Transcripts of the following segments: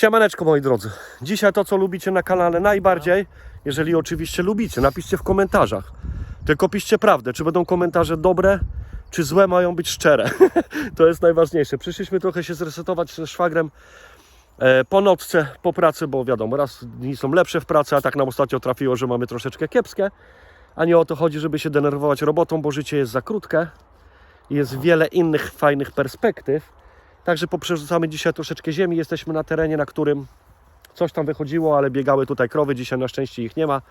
Siemaneczko moi drodzy. Dzisiaj to co lubicie na kanale najbardziej, jeżeli oczywiście lubicie, napiszcie w komentarzach. Tylko piszcie prawdę, czy będą komentarze dobre, czy złe mają być szczere. to jest najważniejsze. Przyszliśmy trochę się zresetować ze szwagrem e, po nocce, po pracy, bo wiadomo, raz dni są lepsze w pracy, a tak nam ostatnio trafiło, że mamy troszeczkę kiepskie. A nie o to chodzi, żeby się denerwować robotą, bo życie jest za krótkie. Jest wiele innych fajnych perspektyw. Także poprzerzucamy dzisiaj troszeczkę ziemi. Jesteśmy na terenie, na którym coś tam wychodziło, ale biegały tutaj krowy. Dzisiaj na szczęście ich nie ma.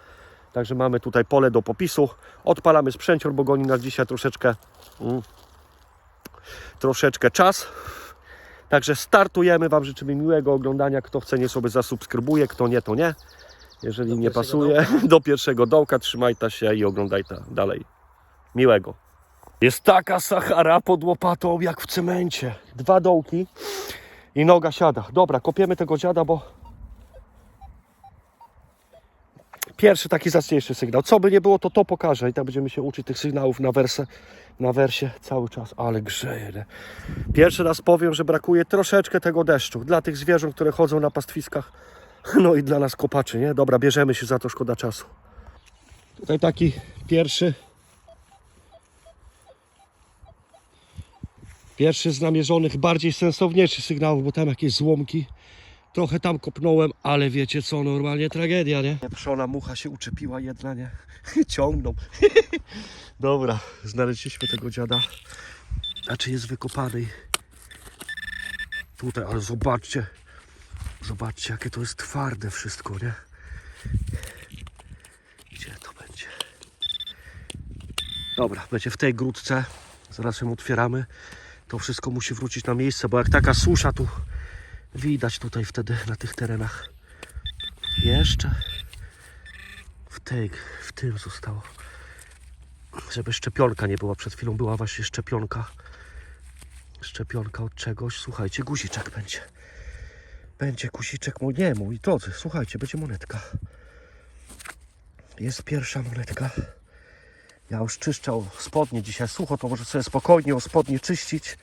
Także mamy tutaj pole do popisu. Odpalamy sprzęcior, bo goni nas dzisiaj troszeczkę mm, troszeczkę czas. Także startujemy. Wam życzymy miłego oglądania. Kto chce, nie sobie zasubskrybuje. Kto nie, to nie. Jeżeli nie pierwszego pasuje, do pierwszego dołka trzymaj ta się i oglądaj ta dalej. Miłego. Jest taka Sahara pod łopatą jak w cemencie. Dwa dołki i noga siada. Dobra, kopiemy tego dziada, bo pierwszy taki zacniejszy sygnał. Co by nie było, to to pokażę i tak będziemy się uczyć tych sygnałów na wersę, na wersie cały czas. Ale grzeje. Pierwszy raz powiem, że brakuje troszeczkę tego deszczu dla tych zwierząt, które chodzą na pastwiskach. No i dla nas kopaczy, nie? Dobra, bierzemy się za to, szkoda czasu. Tutaj taki pierwszy Pierwszy z namierzonych, bardziej sensowniejszych sygnałów, bo tam jakieś złomki. Trochę tam kopnąłem, ale wiecie co, normalnie tragedia, nie? Pieprzona mucha się uczepiła jedna, nie? Ciągną. Dobra, znaleźliśmy tego dziada. A czy jest wykopany? Tutaj, ale zobaczcie. Zobaczcie, jakie to jest twarde wszystko, nie? Gdzie to będzie? Dobra, będzie w tej grudce. Zaraz ją otwieramy to wszystko musi wrócić na miejsce, bo jak taka susza tu widać tutaj wtedy na tych terenach. Jeszcze w tej, w tym zostało. Żeby szczepionka nie była. Przed chwilą była właśnie szczepionka. Szczepionka od czegoś. Słuchajcie, guziczek będzie. Będzie guziczek mój, nie mój drodzy. Słuchajcie, będzie monetka. Jest pierwsza monetka. Ja już czyszczę spodnie dzisiaj sucho, to może sobie spokojnie o spodnie czyścić.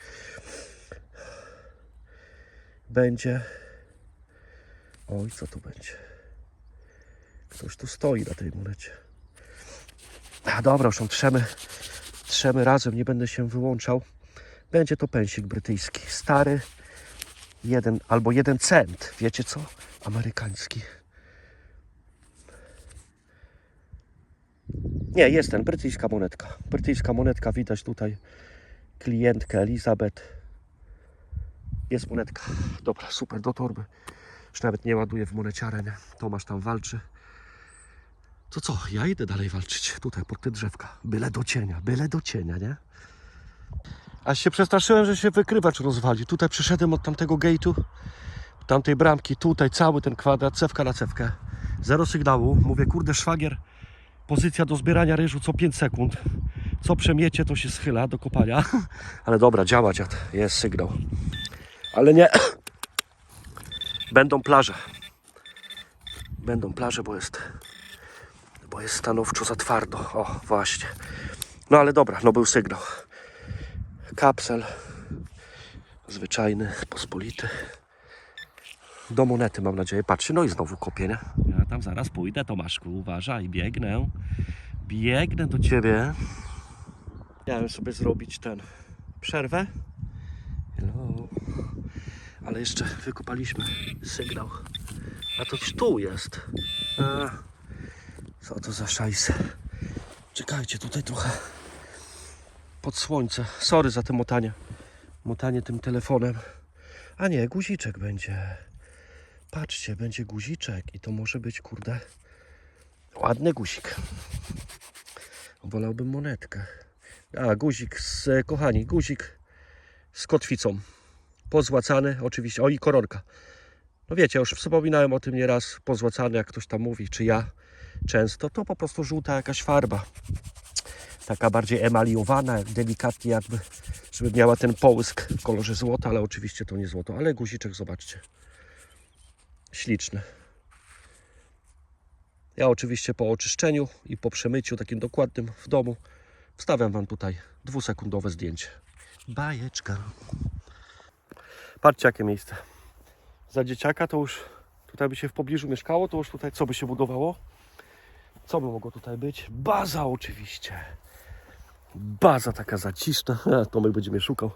Będzie. Oj, co tu będzie? Ktoś tu stoi na tej monecie. A dobra, już ją trzemy, trzemy razem, nie będę się wyłączał. Będzie to pensik brytyjski. Stary, jeden albo jeden cent. Wiecie co? Amerykański. Nie, jest ten, brytyjska monetka. Brytyjska monetka, widać tutaj klientkę Elizabeth. Jest monetka. Dobra, super, do torby. Już nawet nie ładuję w moneciarę, nie? Tomasz tam walczy. To co, ja idę dalej walczyć. Tutaj, pod te drzewka. Byle do cienia, byle do cienia, nie? Aż się przestraszyłem, że się wykrywacz rozwali. Tutaj przyszedłem od tamtego gate'u, tamtej bramki, tutaj cały ten kwadrat, cewka na cewkę. Zero sygnału. Mówię, kurde, szwagier, pozycja do zbierania ryżu co 5 sekund. Co przemiecie, to się schyla do kopania. Ale dobra, działa dziad. Jest sygnał. Ale nie. Będą plaże. Będą plaże, bo jest bo jest stanowczo za twardo. O, właśnie. No ale dobra, no był sygnał. Kapsel. Zwyczajny, pospolity. Do monety mam nadzieję. Patrzcie, no i znowu kopię, nie? Ja tam zaraz pójdę, Tomaszku, uważaj, biegnę. Biegnę do ciebie. Miałem sobie zrobić ten przerwę. Hello. Ale jeszcze wykopaliśmy sygnał. A to tu jest. A, co to za szajse? Czekajcie, tutaj trochę pod słońce. Sorry za te motanie. Motanie tym telefonem. A nie, guziczek będzie. Patrzcie, będzie guziczek i to może być, kurde, ładny guzik. Wolałbym monetkę. A, guzik, z, kochani, guzik z kotwicą. Pozłacany, oczywiście. O, i koronka. No wiecie, już wspominałem o tym nieraz. Pozłacany, jak ktoś tam mówi, czy ja często, to po prostu żółta jakaś farba. Taka bardziej emaliowana, delikatnie jakby, żeby miała ten połysk w kolorze złota, ale oczywiście to nie złoto. Ale guziczek, zobaczcie. Śliczny. Ja oczywiście po oczyszczeniu i po przemyciu takim dokładnym w domu wstawiam Wam tutaj dwusekundowe zdjęcie. Bajeczka. Patrzcie jakie miejsce. za dzieciaka to już tutaj by się w pobliżu mieszkało, to już tutaj co by się budowało? Co by mogło tutaj być? Baza oczywiście. Baza taka zaciszna. Tomek będzie mnie szukał.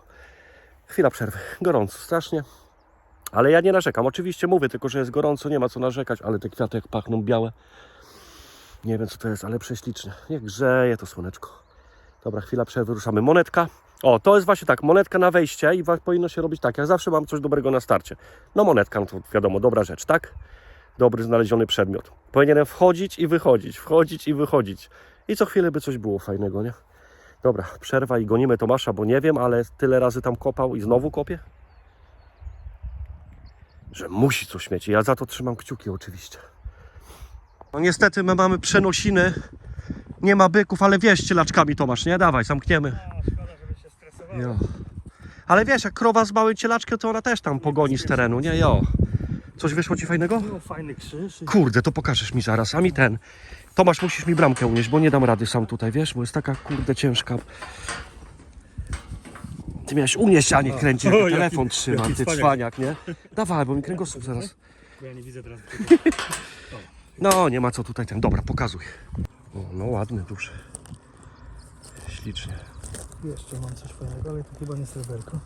Chwila przerwy. Gorąco strasznie. Ale ja nie narzekam. Oczywiście mówię tylko, że jest gorąco, nie ma co narzekać, ale te kwiaty jak pachną białe. Nie wiem co to jest, ale prześlicznie. Jak grzeje to słoneczko. Dobra, chwila przerwy, ruszamy. Monetka. O, to jest właśnie tak, monetka na wejście i powinno się robić tak. Ja zawsze mam coś dobrego na starcie. No monetka, no to wiadomo, dobra rzecz, tak? Dobry znaleziony przedmiot. Powinienem wchodzić i wychodzić, wchodzić i wychodzić. I co chwilę by coś było fajnego, nie? Dobra, przerwa i gonimy Tomasza, bo nie wiem, ale tyle razy tam kopał i znowu kopie. Że musi coś mieć. I ja za to trzymam kciuki oczywiście. No niestety my mamy przenosiny. Nie ma byków, ale wiesz cielaczkami Tomasz, nie? Dawaj, zamkniemy. A, szkoda, żeby się stresowało. Jo. Ale wiesz, jak krowa z małym cielaczkiem, to ona też tam pogoni z terenu, nie? Jo. Coś wyszło ci fajnego? No, fajny krzyż. Kurde, to pokażesz mi zaraz, a mi ten. Tomasz, musisz mi bramkę unieść, bo nie dam rady sam tutaj, wiesz, bo jest taka kurde ciężka. Ty miałeś unieść, a nie kręcić, O, jak jaki- telefon trzymam, jaki ty cwaniak. cwaniak, nie? Dawaj, bo mi kręgosłup zaraz. Bo ja nie widzę teraz. No, nie ma co tutaj ten. Dobra, pokazuj. O, no ładny, duży. Ślicznie. Jeszcze mam coś fajnego, ale to chyba nie sreberko.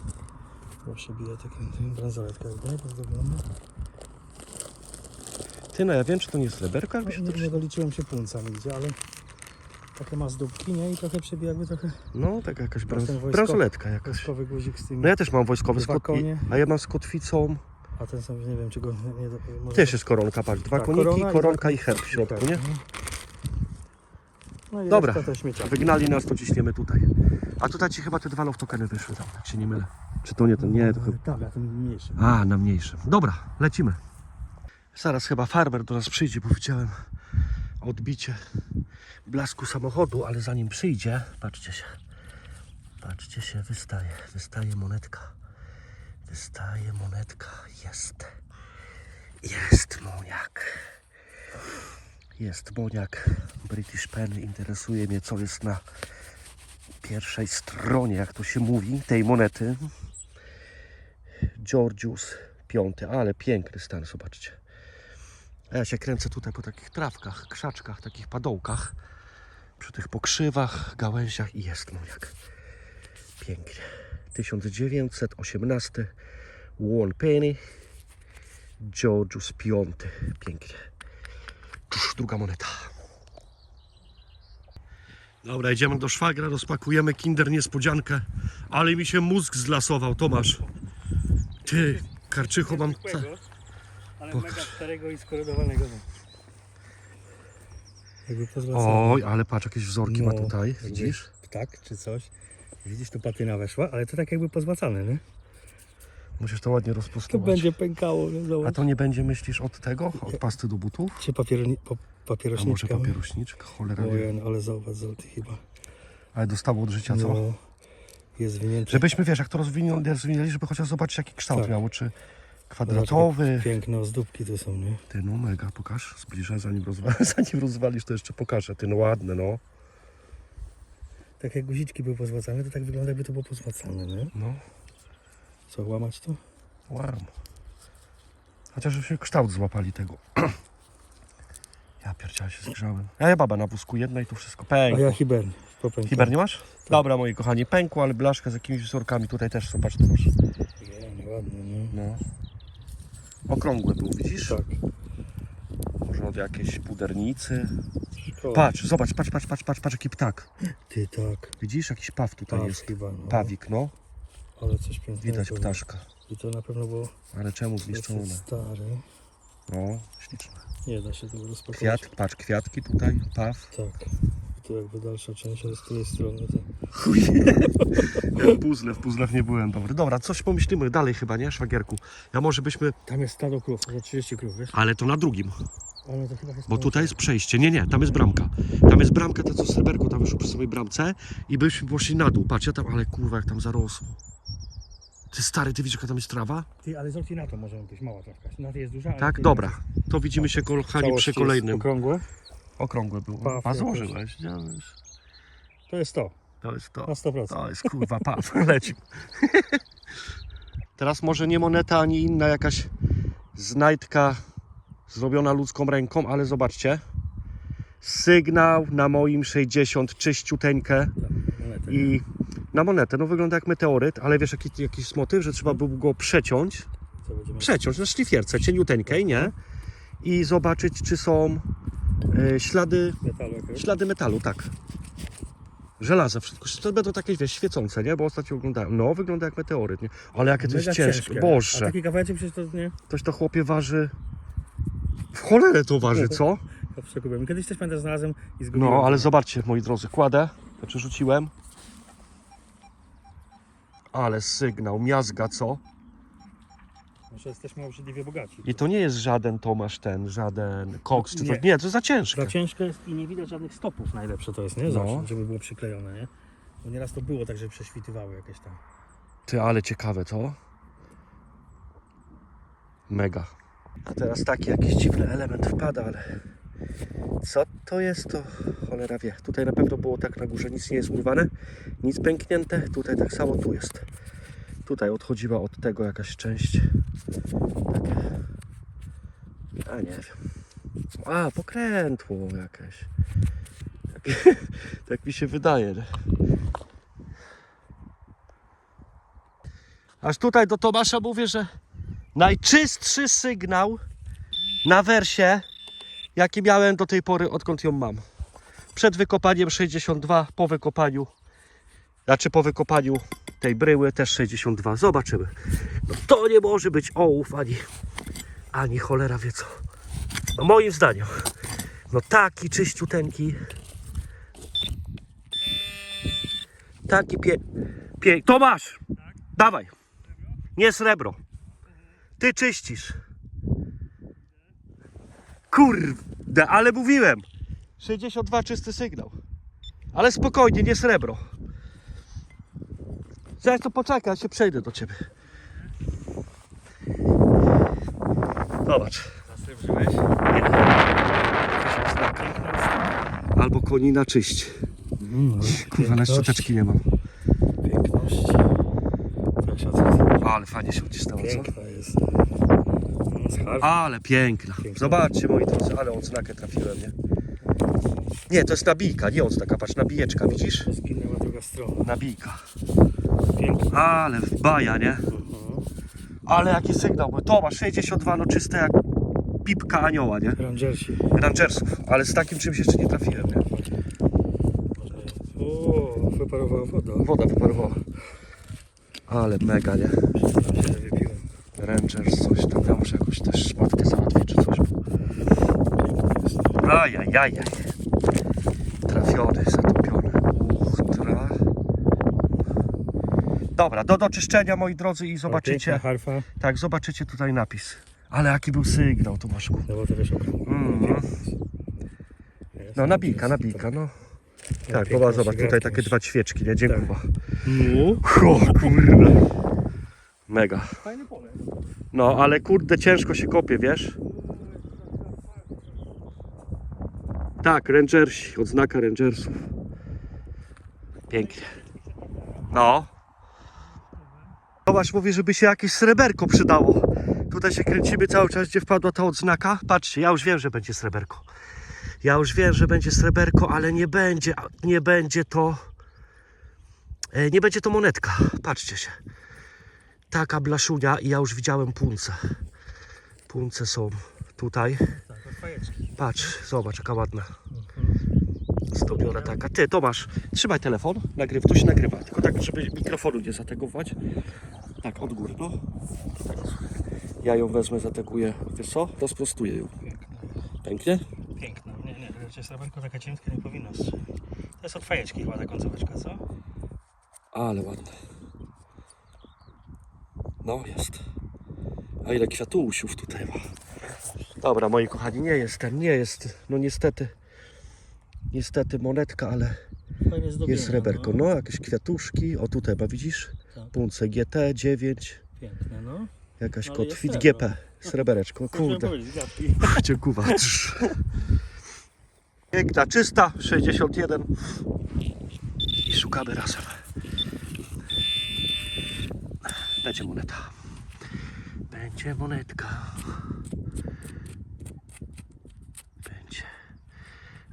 Proszę bije takim tym bransoletka jakby, wygląda. Ty, no ja wiem, czy to nie jest leberka, jakby się to... nie doliczyłem się puncami gdzie, ale takie ma zdóbki, nie? I trochę przebija jakby trochę No, taka jakaś wojsko- bransoletka jakaś. wojskowy guzik z tymi. No ja też mam wojskowy z Dwa kotwi... konie. a ja mam z kotwicą. A ten sam nie wiem czego nie, nie do- może... Też jest koronka, patrz, dwa Tak, koniki, korona koronka i herb w środku, nie? No i Dobra. Wygnali nas, to ciśniemy tutaj. A tutaj ci chyba te dwa loftokeny wyszły tam, jak się nie mylę. Czy to nie ten? Nie, to chyba... Tak, a ten mniejszy. A, na mniejszym. Dobra, lecimy. Zaraz chyba farmer do nas przyjdzie, bo widziałem odbicie blasku samochodu, ale zanim przyjdzie, patrzcie się. Patrzcie się, wystaje, wystaje monetka. Wystaje monetka, jest. Jest moniak. Jest moniak. British Pen. Interesuje mnie, co jest na pierwszej stronie, jak to się mówi, tej monety. Georgius V, ale piękny stan, zobaczcie. A ja się kręcę tutaj po takich trawkach, krzaczkach, takich padołkach, przy tych pokrzywach, gałęziach i jest moniak. Pięknie. 1918 One Penny Georgius V. Pięknie. Czuż, druga moneta. Dobra, idziemy do szwagra, rozpakujemy kinder niespodziankę, ale mi się mózg zlasował, Tomasz. Ty, karczycho mam... ca- Pokaż. starego i. Jakby. Oj, ale patrz, jakieś wzorki ma tutaj, widzisz? Ptak czy coś. Widzisz, tu patyna weszła, ale to tak jakby pozłacane, nie? Musisz to ładnie To rozprostować. będzie pękało, nie? A Zobacz. to nie będzie, myślisz, od tego? Od pasty do butów? Czy papieroni, po, A może papierośniczka? Cholera wie. Ojej, no, ale zobacz, złoty chyba. Ale dostało od życia, co? No, jest. Żebyśmy, wiesz, jak to rozwinęli, rozwinęli żeby chociaż zobaczyć, jaki kształt Tak. miało, czy kwadratowy. Piękne ozdóbki tu są, nie? Ty, no mega, pokaż, zbliżę, zanim, rozwa zanim rozwalisz, to jeszcze pokażę. Ty, no ładne, no. Tak jak guziczki były pozłacane, to tak wygląda jakby to było pozłacane, nie? No, Co, łamać to? łam. Chociaż żebyśmy kształt złapali tego. Ja pierdziała się zgrzałem. A ja baba na wózku jedna i tu wszystko A pękło. ja hibern. popękał. Hiber nie masz? Dobra, moi kochani, pękło, ale blaszka z jakimiś wzorkami tutaj też, zobacz, tu masz. Nie, ładny, nie? No. Okrągły był, widzisz? Tak. Może od jakiejś pudernicy. Patrz, zobacz, patrz, patrz, patrz, patrz, patrz jaki ptak. Ty tak. Widzisz, jakiś paw tutaj Paw jest. chyba, no. Pawik, no. Ale coś pięknego. Widać ptaszka. I to na pewno było Ale czemu zniszczone? dosyć stare. No, śliczne. Nie da się tego rozpakować. Kwiat, patrz, kwiatki tutaj, paw. Tak. Tu jakby dalsza część, ale z której strony to... Chuj. w puzzle, w puzzlach nie byłem dobry. Dobra, coś pomyślimy dalej chyba, nie, szwagierku? Ja może byśmy... Tam jest stado krów, za 30 krów, wiesz? Ale to na drugim. Ale to chyba jest Bo tutaj jest przejście. Nie, nie, tam jest bramka. Tam jest bramka, ta co sreberko tam wyszło przy samej bramce i byśmy poszli na dół. Patrz, ja tam, ale kurwa, jak tam zarosło. Ty stary, ty widzisz, jaka tam jest trawa? Ty, ale z na to może być mała trawka. Na tej jest duża, ale Tak, tej dobra. To widzimy się, kochani, przy jest kolejnym. okrągłe. Okrągłe było. Paw Pa, jakoś. złożyłeś, widziałeś? To jest to, To jest to. na 100%. To jest kurwa paw, leci. Teraz może nie moneta, ani inna jakaś Znajdka zrobiona ludzką ręką, ale zobaczcie. Sygnał na moim 60 czyściuteńkę i na monetę. No wygląda jak meteoryt, ale wiesz jaki, jaki jest motyw, że trzeba było go przeciąć. Co będziemy... Przeciąć na szlifierce, cieniuteńkiej, nie? I zobaczyć, czy są e, ślady Metalu jakiegoś? Ślady metalu, tak. Żelaza, wszystko. To będą takie, wiesz, świecące, nie? Bo ostatnio oglądałem. No, wygląda jak meteoryt, nie? Ale jakie to jest ciężkie. ciężkie. A Boże. taki kawałeczek przecież to nie... Ktoś to chłopie waży... W cholerę to waży, co? To. Kiedyś też pamiętam znalazłem i zgubiłem. No, ale zobaczcie, moi drodzy, kładę. Znaczy rzuciłem. Ale sygnał, miazga, co? Może jesteśmy obrzydliwie bogaci. I to nie jest żaden Tomasz ten, żaden koks, czy Nie. coś. Nie, to za ciężkie. Za ciężkie jest i nie widać żadnych stopów najlepsze to jest, nie? Zawsze, No. żeby było przyklejone, nie? Bo nieraz to było tak, że prześwitywały jakieś tam. Ty, ale ciekawe, co? Mega. A teraz taki jakiś dziwny element wpada, ale co to jest, to cholera wie. Tutaj na pewno było tak na górze, nic nie jest urwane, nic pęknięte. Tutaj tak samo tu jest. Tutaj odchodziła od tego jakaś część. Takie. A nie wiem. A, pokrętło jakieś. Tak, tak mi się wydaje. Aż tutaj do Tomasza mówię, że najczystszy sygnał na wersie, jaki miałem do tej pory, odkąd ją mam. Przed wykopaniem 62, po wykopaniu, znaczy po wykopaniu tej bryły też 62. Zobaczymy. No to nie może być ołów ani, ani cholera wie co. No moim zdaniem. No taki czyściuteńki. Taki pie... pie... Tomasz! Dawaj! Nie srebro. Ty czyścisz. Kurde, ale mówiłem. 62 czysty sygnał. Ale spokojnie, nie srebro. Zaraz to poczekaj, ja się przejdę do ciebie. Zobacz. Zasrebrzyłeś? Albo konina czyść. Mm, Kurwa, na szczoteczki nie mam. Piękność. Proszę, co Ale fajnie się odcistało, co? Piękna jest. No. Ale piękna. Piękna. Zobaczcie moi drodzy, ale odznakę trafiłem, nie? Nie, to jest nabijka, nie odznaka, patrz, nabijeczka, widzisz? Zginęła druga strona. Nabijka. Ale baja, nie? Ale jaki sygnał, bo to ma 62, no czyste jak pipka anioła, nie? Rangersi. Rangersów, ale z takim czymś jeszcze nie trafiłem, nie? O, wyparowała woda. Woda wyparowała. Ale mega, nie? Się, wypiłem. Rangers, coś tam, ja muszę jakąś też szmatkę załatwić czy coś. Piękna jest. Ajajaj. Trafiony, Dobra, do doczyszczenia moi drodzy i zobaczycie. Harfa. Tak, zobaczycie tutaj napis. Ale jaki był sygnał, Tomaszku. No bo to wiesz, Mhm. Jest, No nabijka, nabijka, no. Tak, piękna powa, zobacz, tutaj takie dwa ćwieczki, nie? Dziękuję. No. O kurde. Mega. Fajne pole. No, ale kurde, ciężko się kopie, wiesz? Tak, Rangersi, odznaka Rangersów. Pięknie. No. Zobacz, mówi, żeby się jakieś sreberko przydało. Tutaj się kręcimy cały czas, gdzie wpadła ta odznaka. Patrzcie, ja już wiem, że będzie sreberko. Ja już wiem, że będzie sreberko, ale nie będzie, nie będzie to... e, Nie będzie to monetka. Patrzcie się taka blaszunia i ja już widziałem punce. Punce są tutaj. Tak. Patrz, zobacz jaka ładna. Zdobiona taka. Ty, Tomasz, trzymaj telefon, nagryw, tu się nagrywa. Tylko tak, żeby mikrofonu nie zategować. Tak, od góry, no. Ja ją wezmę, zateguję. Wiesz co? Rozprostuję ją. Pięknie? Piękna. Nie, nie, raczej sreberko taka ciężka nie powinno strzelić. To jest od fajeczki chyba ta końcóweczka, co? Ale ładne. No, jest. A ile kwiatusiów tutaj ma. Dobra, moi kochani, nie jest ten, nie jest, no niestety, niestety monetka, ale jest sreberko. No, jakieś kwiatuszki, o tutaj ma, widzisz? Tak. Punce GT 9, Piękne, no. jakaś No, kotwit GP, srebereczko, kurde. Dziękuję. Piękna, czysta, 61 i szukamy razem. Będzie moneta. Będzie monetka.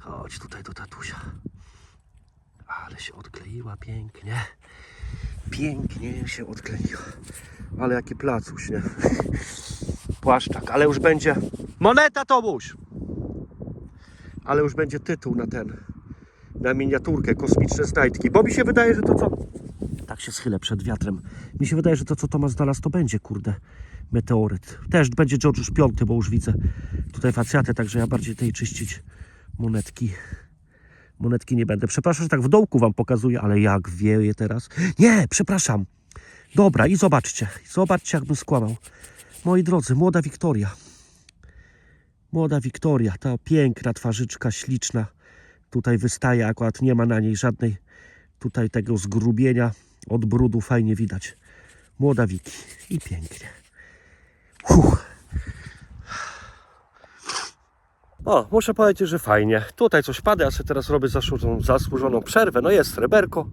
Chodź tutaj do tatusia. Ale się odkleiła pięknie. Pięknie się odkleiła. Ale jaki placuś, nie? Płaszczak, ale już będzie. Moneta Tomuś! Ale już będzie tytuł na ten. Na miniaturkę kosmiczne znajdki. Bo mi się wydaje, że to co. Tak się schylę przed wiatrem. Mi się wydaje, że to co Tomasz znalazł, to będzie, kurde, meteoryt. Też będzie George już piąty, bo już widzę tutaj facjatę, także ja bardziej tej czyścić monetki. Monetki nie będę. Przepraszam, że tak w dołku wam pokazuję, ale jak wieje teraz. Nie, przepraszam. Dobra, i zobaczcie. Zobaczcie, jakbym skłamał. Moi drodzy, młoda Wiktoria. Młoda Wiktoria, ta piękna twarzyczka, śliczna. Tutaj wystaje, akurat nie ma na niej żadnej tutaj tego zgrubienia od brudu, fajnie widać. Młoda Wiki i pięknie. O, muszę powiedzieć, że fajnie. Tutaj coś pada, ja sobie teraz robię zasłużoną, zasłużoną przerwę. No jest sreberko,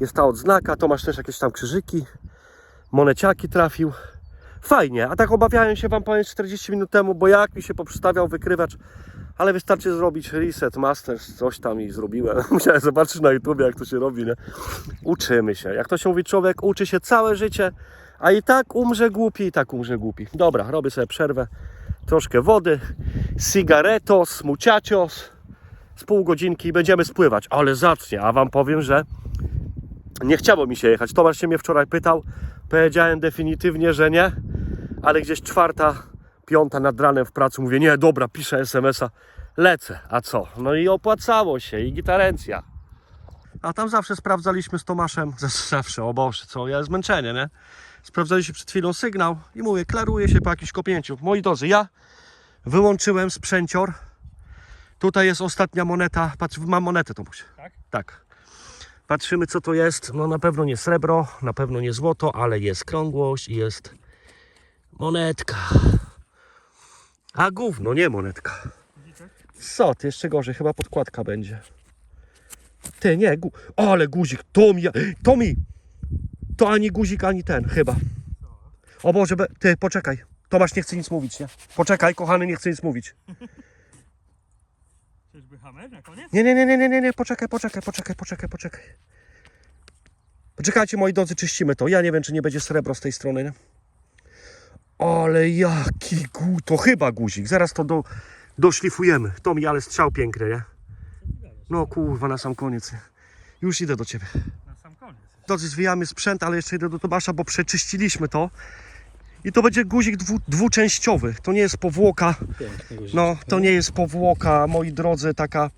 jest ta odznaka, to masz też jakieś tam krzyżyki, moneciaki trafił. Fajnie, a tak obawiałem się Wam powiem 40 minut temu, bo jak mi się poprzestawiał wykrywacz, ale wystarczy zrobić reset, masters, coś tam i zrobiłem. Musiałem zobaczyć na YouTubie, jak to się robi, nie? Uczymy się. Jak to się mówi, człowiek uczy się całe życie, a i tak umrze głupi, i tak umrze głupi. Dobra, robię sobie przerwę, troszkę wody, cigaretos, muchachos, z pół godzinki i będziemy spływać, ale zacznie, a Wam powiem, że nie chciało mi się jechać. Tomasz się mnie wczoraj pytał, powiedziałem definitywnie, że nie, ale gdzieś czwarta, piąta nad ranem w pracy mówię, nie, dobra, piszę SMS-a, lecę, a co? No i opłacało się i gitarencja. A tam zawsze sprawdzaliśmy z Tomaszem, zawsze, o Boże, co, ja zmęczenie, nie? Sprawdzaliśmy przed chwilą sygnał i mówię, klaruje się po jakimś kopnięciu. Moi drodzy, ja wyłączyłem sprzęcior. Tutaj jest ostatnia moneta, patrz, mam monetę Tomuś. Tak? Tak. Patrzymy co to jest. No na pewno nie srebro, na pewno nie złoto, ale jest krągłość i jest monetka. A gówno, nie monetka. Co, ty jeszcze gorzej, chyba podkładka będzie. Ty, nie, gu... ale guzik, to mi, to mi, to ani guzik, ani ten, chyba. O Boże, be... ty, poczekaj, Tomasz nie chce nic mówić, nie? Poczekaj, kochany, nie chce nic mówić. Czyżby hammer na koniec? Nie, nie, nie, nie, nie, nie, nie, poczekaj, poczekaj, poczekaj, poczekaj, poczekaj. Poczekajcie, moi drodzy, czyścimy to. Ja nie wiem, czy nie będzie srebro z tej strony, nie? Ale jaki gu... To chyba guzik. Zaraz to do, doszlifujemy. To mi, ale strzał piękny, nie? No kurwa, na sam koniec. nie? Już idę do ciebie. Drodzy, zwijamy sprzęt, ale jeszcze idę do Tomasza, bo przeczyściliśmy to. I to będzie guzik dwu, dwuczęściowy. To nie jest powłoka. No, to nie jest powłoka, moi drodzy, taka...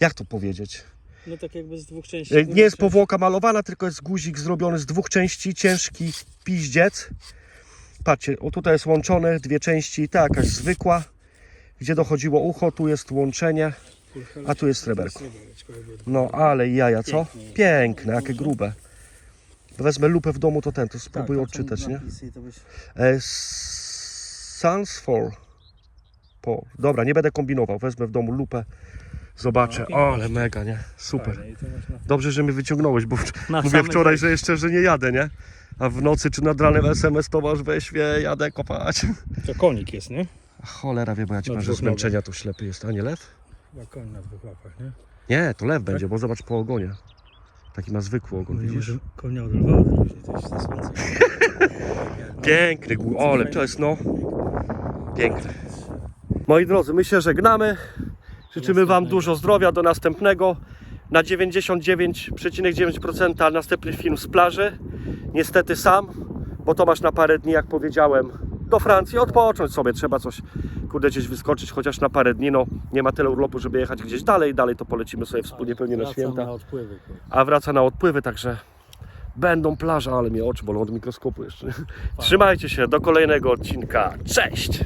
Jak to powiedzieć? No tak jakby z dwóch części. Nie jest powłoka malowana, tylko jest guzik zrobiony z dwóch części, ciężki piździec. Patrzcie, o tutaj jest łączone, dwie części, ta jakaś zwykła, gdzie dochodziło ucho, tu jest łączenie, a tu jest sreberko. No ale jaja, co? Piękne, jakie grube. Wezmę lupę w domu, to ten, to Tak, spróbuję odczytać, nie? To byś... E, Sans for. Po. Dobra, nie będę kombinował, wezmę w domu lupę, zobaczę. No, O, ale mega, nie? Super. To. Dobrze, że mnie wyciągnąłeś, bo Na mówię wczoraj, że jeszcze, że nie jadę, nie? A w nocy czy nad ranem SMS Tomasz weź wie, jadę kopać. To konik jest, nie? Cholera wie, bo ja ci powiem, że zmęczenia to ślepy jest. A nie lew? Chyba koń na dwóch łapach, nie? Nie, to lew Tak? będzie, bo zobacz po ogonie. Taki ma zwykły ogon, Mówimy, widzisz? że konia od lwa odróżni, to. Piękny gór, ale to jest no, piękny. Moi drodzy, my się żegnamy. Życzymy Wam dużo zdrowia, do następnego. Na 99,9% następny film z plaży. Niestety sam, bo Tomasz na parę dni, jak powiedziałem, do Francji odpocząć sobie. Trzeba coś, kurde, gdzieś wyskoczyć, chociaż na parę dni. No, nie ma tyle urlopu, żeby jechać gdzieś dalej. Dalej to polecimy sobie wspólnie pewnie na święta. na odpływy. A wraca na odpływy, także będą plaże, ale mnie oczy bolą od mikroskopu jeszcze. Trzymajcie się, do kolejnego odcinka. Cześć!